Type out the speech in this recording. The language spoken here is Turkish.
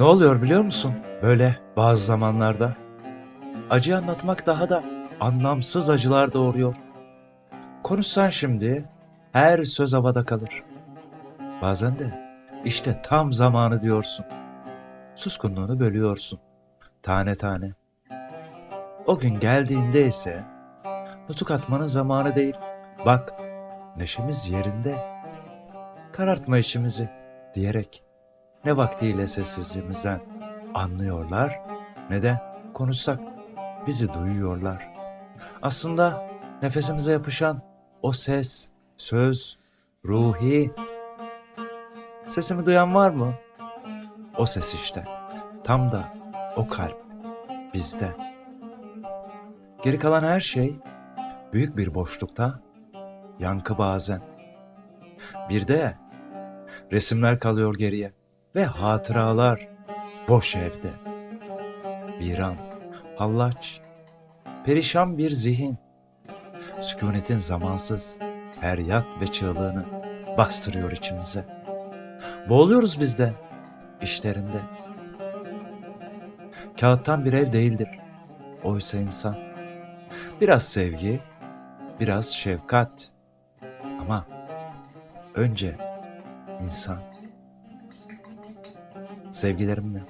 Ne oluyor biliyor musun? Böyle bazı zamanlarda. Acı anlatmak daha da anlamsız acılar doğuruyor. Konuşsan şimdi her söz havada kalır. Bazen de işte tam zamanı diyorsun. Suskunluğunu bölüyorsun. Tane tane. O gün geldiğinde ise nutuk atmanın zamanı değil. Bak neşemiz yerinde. Karartma işimizi diyerek ne vaktiyle sessizliğimizden anlıyorlar ne de konuşsak bizi duyuyorlar. Aslında nefesimize yapışan o ses, söz, ruhi. Sesimi duyan var mı? O ses işte. Tam da o kalp bizde. Geri kalan her şey büyük bir boşlukta, yankı bazen. Bir de resimler kalıyor geriye ve hatıralar boş evde. Viran, hallaç, perişan bir zihin, sükunetin zamansız feryat ve çığlığını bastırıyor içimize. Boğuluyoruz biz de işlerinde. Kağıttan bir ev değildir. Oysa insan. Biraz sevgi, biraz şefkat. Ama önce insan. Sevgilerimle.